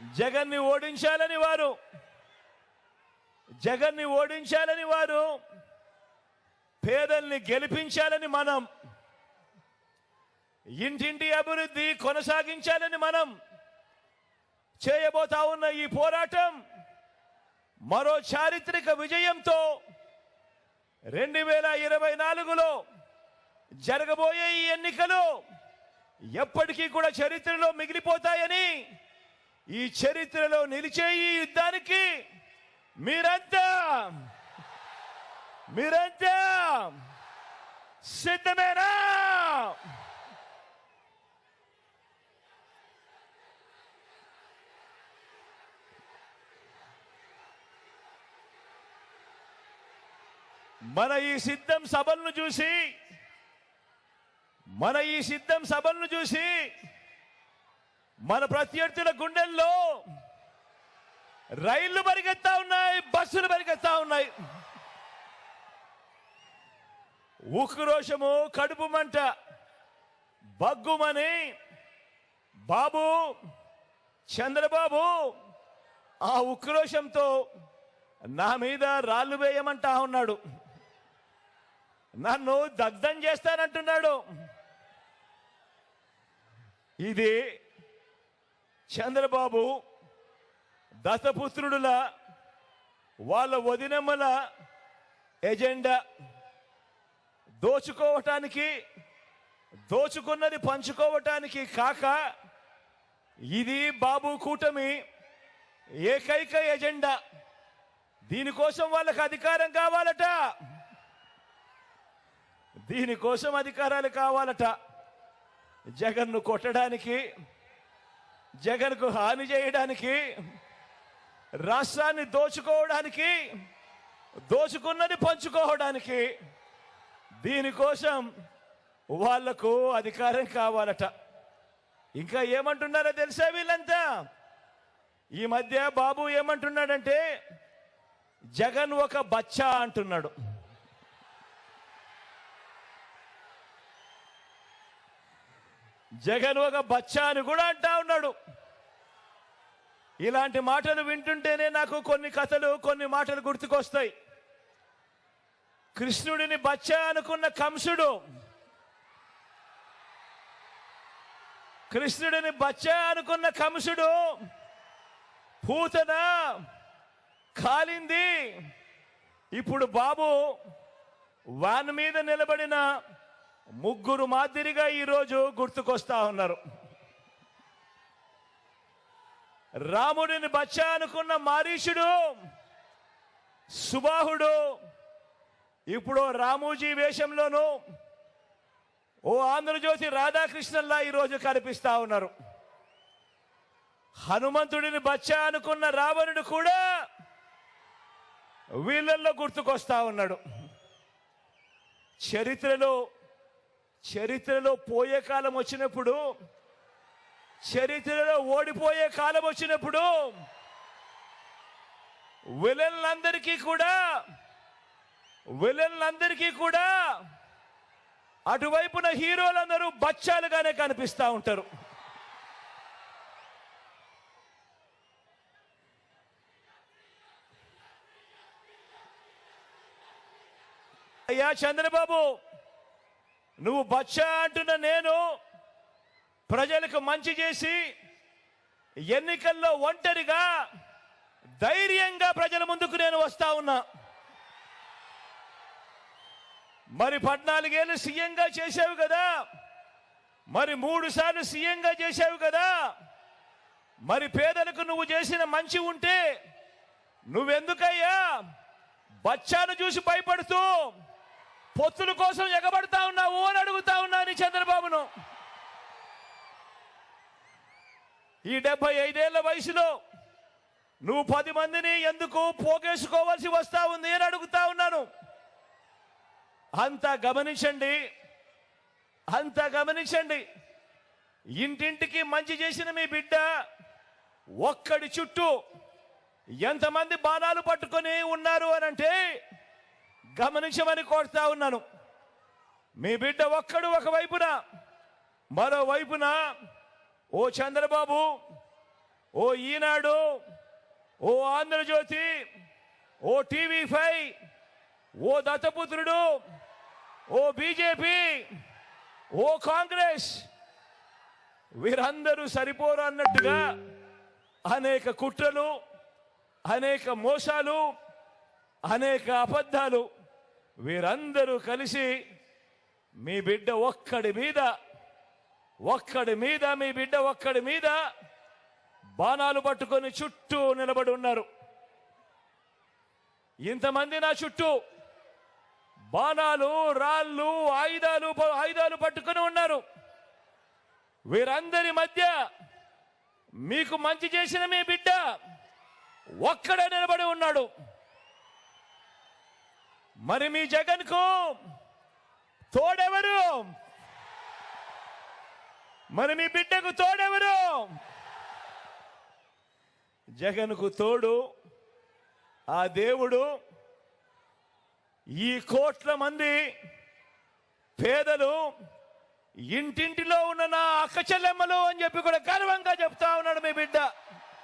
జగన్ని ఓడించాలని వారు. జగన్ని ఓడించాలని వారు. పేదల్ని గెలిపించాలని మనం. ఇంటింటి అభివృద్ధి కొనసాగించాలని మనం. చేయబోతా ఉన్న ఈ పోరాటం మరో చారిత్రక విజయంతో రెండు వేల ఇరవై నాలుగులో జరగబోయే ఈ ఎన్నికలు ఎప్పటికీ కూడా చరిత్రలో మిగిలిపోతాయని ఈ చరిత్రలో నిలిచే ఈ యుద్ధానికి మీరంతా మీరంతా సిద్ధమేనా? మన ఈ సిద్ధం సభలను చూసి మన ఈ సిద్ధం సభలను చూసి మన ప్రత్యర్థుల గుండెల్లో రైళ్ళు పరిగెత్తా ఉన్నాయి బస్సులు పరిగెత్తా ఉన్నాయి. ఉక్రోషము కడుపు మంట బగ్గుమని బాబు చంద్రబాబు ఆ ఉక్రోషంతో నా మీద రాళ్ళు వేయమంటా ఉన్నాడు. నన్ను దగ్ధం చేస్తానంటున్నాడు. ఇది చంద్రబాబు దశపుత్రుడుల వాళ్ళ వదినమ్మల ఎజెండా దోచుకోవటానికి దోచుకున్నది పంచుకోవటానికి కాక ఇది బాబు కూటమి ఏకైక ఎజెండా. దీనికోసం వాళ్ళకి అధికారం కావాలట. దీనికోసం అధికారాలు కావాలట. జగన్ను కొట్టడానికి జగన్కు హాని చేయడానికి రాష్ట్రాన్ని దోచుకోవడానికి దోచుకున్నది పంచుకోవడానికి దీనికోసం వాళ్ళకు అధికారం కావాలట. ఇంకా ఏమంటున్నారో తెలిసా వీళ్ళంతా? ఈ మధ్య బాబు ఏమంటున్నాడంటే జగన్ ఒక బచ్చా అంటున్నాడు. జగన్ ఒక బచ్చా అని కూడా అంటా ఉన్నాడు. ఇలాంటి మాటలు వింటుంటేనే నాకు కొన్ని కథలు కొన్ని మాటలు గుర్తుకొస్తాయి. కృష్ణుడిని బచ్చా అనుకున్న కంసుడు కృష్ణుడిని బచ్చా అనుకున్న కంసుడు పూతన కాలింది. ఇప్పుడు బాబు వాన్ మీద నిలబడిన ముగ్గురు మాదిరిగా ఈరోజు గుర్తుకొస్తా ఉన్నారు. రాముడిని బచ్చ అనుకున్న మారీషుడు సుబాహుడు ఇప్పుడు రామూజీ వేషంలోనూ ఓ ఆంధ్రజ్యోతి రాధాకృష్ణల్లా ఈరోజు కనిపిస్తా ఉన్నారు. హనుమంతుడిని బచ్చ అనుకున్న రావణుడు కూడా వీళ్ళల్లో గుర్తుకొస్తా ఉన్నాడు. చరిత్రలో చరిత్రలో పోయే కాలం వచ్చినప్పుడు చరిత్రలో ఓడిపోయే కాలం వచ్చినప్పుడు విలన్లందరికీ కూడా విలన్లందరికీ కూడా అటువైపున హీరోలందరూ బచ్చాలుగానే కనిపిస్తా ఉంటారు. అయ్యా చంద్రబాబు నువ్వు బచ్చా అంటున్న నేను ప్రజలకు మంచి చేసి ఎన్నికల్లో ఒంటరిగా ధైర్యంగా ప్రజల ముందుకు నేను వస్తా ఉన్నా. మరి పద్నాలుగేళ్ళు సీఎంగా చేసావు కదా. మరి మూడు సార్లు సీఎంగా చేసావు కదా. మరి పేదలకు నువ్వు చేసిన మంచి ఉంటే నువ్వెందుకయ్యా? బచ్చాను చూసి భయపడుతూ పొత్తుల కోసం ఎగబడతా ఉన్నావు అని అడుగుతా ఉన్నా నీ చంద్రబాబును. ఈ డెబ్బై ఐదేళ్ళ వయసులో నువ్వు పది మందిని ఎందుకు పోగేసుకోవాల్సి వస్తా ఉంది అని అడుగుతా ఉన్నాను. అంత గమనించండి అంత గమనించండి. ఇంటింటికి మంచి చేసిన మీ బిడ్డ ఒక్కడి చుట్టూ ఎంతమంది బాణాలు పట్టుకొని ఉన్నారు అని అంటే గమనించమని కోరుతా ఉన్నాను. మీ బిడ్డ ఒక్కడు ఒకవైపున మరోవైపున ఓ చంద్రబాబు ఓ ఈనాడు ఓ ఆంధ్రజ్యోతి ఓ టీవీ ఫైవ్ ఓ దత్తపుత్రుడు ఓ బీజేపీ ఓ కాంగ్రెస్ వీరందరూ సరిపోరు అన్నట్టుగా అనేక కుట్రలు అనేక మోసాలు అనేక అబద్ధాలు వీరందరూ కలిసి మీ బిడ్డ ఒక్కడి మీద ఒక్కడి మీద మీ బిడ్డ ఒక్కడి మీద బాణాలు పట్టుకొని చుట్టూ నిలబడి ఉన్నారు. ఇంతమంది నా చుట్టూ బాణాలు రాళ్ళు ఆయుధాలు ఆయుధాలు పట్టుకొని ఉన్నారు. వీరందరి మధ్య మీకు మంచి చేసిన మీ బిడ్డ ఒక్కడే నిలబడి ఉన్నాడు. మరి మీ జగన్కు తోడెవరు? మరి మీ బిడ్డకు తోడెవరు? జగన్కు తోడు ఆ దేవుడు ఈ కోట్ల మంది పేదలు ఇంటింటిలో ఉన్న నా అక్క చెల్లెమ్మలు అని చెప్పి కూడా గర్వంగా చెప్తా ఉన్నాడు మీ బిడ్డ.